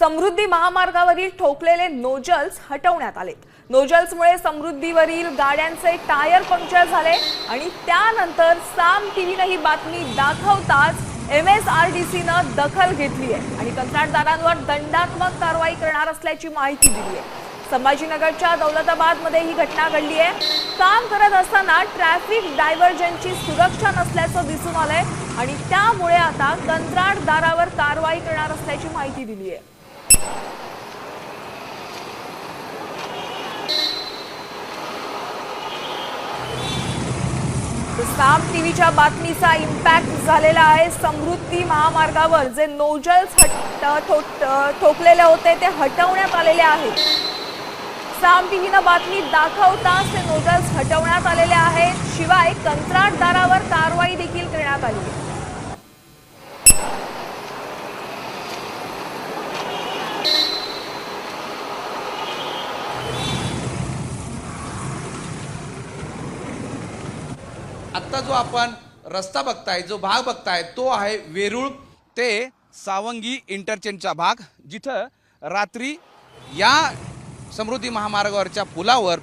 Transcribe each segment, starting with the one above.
समृद्धी महामार्गावरील ठोकलेले नोजल्स हटवण्यात आले. नोजल्समुळे समृद्धीवरील गाड्यांचे टायर पंक्चर झाले आणि त्यानंतर साम टीव्हीनं ही बातमी दाखवताच एम एस आर डी सीनं दखल घेतली आहे आणि कंत्राटदारांवर दंडात्मक कारवाई करणार असल्याची माहिती दिली आहे. संभाजीनगरच्या दौलताबादमध्ये ही घटना घडली आहे. काम करत असताना ट्रॅफिक डायव्हर्जनची सुरक्षा नसल्याचं दिसून आलंय आणि त्यामुळे आता कंत्राटदारावर कारवाई करणार असल्याची माहिती दिली आहे. साम टीव्हीच्या बातमीचा इम्पॅक्ट झालेला आहे. समृद्धी महामार्गावर जे नोजल्स हट ठोकलेले होते ते हटवण्यात आलेले आहेत. साम टीव्हीनं बातमी दाखवताच ते नोजल्स हटवण्यात आलेले आहेत. शिवाय कंत्राटदारावर कारवाई देखील करण्यात आली आहे. आत्ता जो आपण रस्ता बघताय जो भाग बघताय तो आहे वेरूळ ते सावंगी इंटरचेंजचा भाग जिथं रात्री या समृद्धी महामार्गावरच्या पुलावर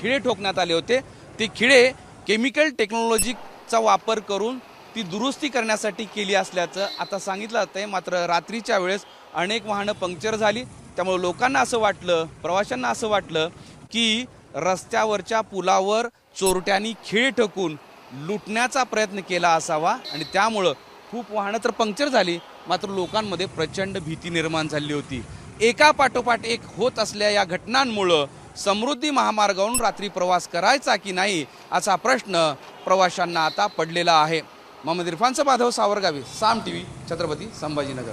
खिळे ठोकण्यात आले होते. ते खिळे केमिकल टेक्नॉलॉजीचा वापर करून ती दुरुस्ती करण्यासाठी केली असल्याचं आता सांगितलं जात आहे मात्र रात्रीच्या वेळेस अनेक वाहनं पंक्चर झाली. त्यामुळे लोकांना असं वाटलं प्रवाशांना असं वाटलं की रस्त्यावरच्या पुलावर चोरट्यांनी खेळ ठकून लुटण्याचा प्रयत्न केला असावा आणि त्यामुळं खूप वाहनं तर पंक्चर झाली मात्र लोकांमध्ये प्रचंड भीती निर्माण झाली होती. एका पाठोपाठ एक होत असल्या या घटनांमुळं समृद्धी महामार्गावरून रात्री प्रवास करायचा की नाही असा प्रश्न प्रवाशांना आता पडलेला आहे. मोहम्मद इरफानचं माधव सावरगावी साम टी व्ही छत्रपती संभाजीनगर.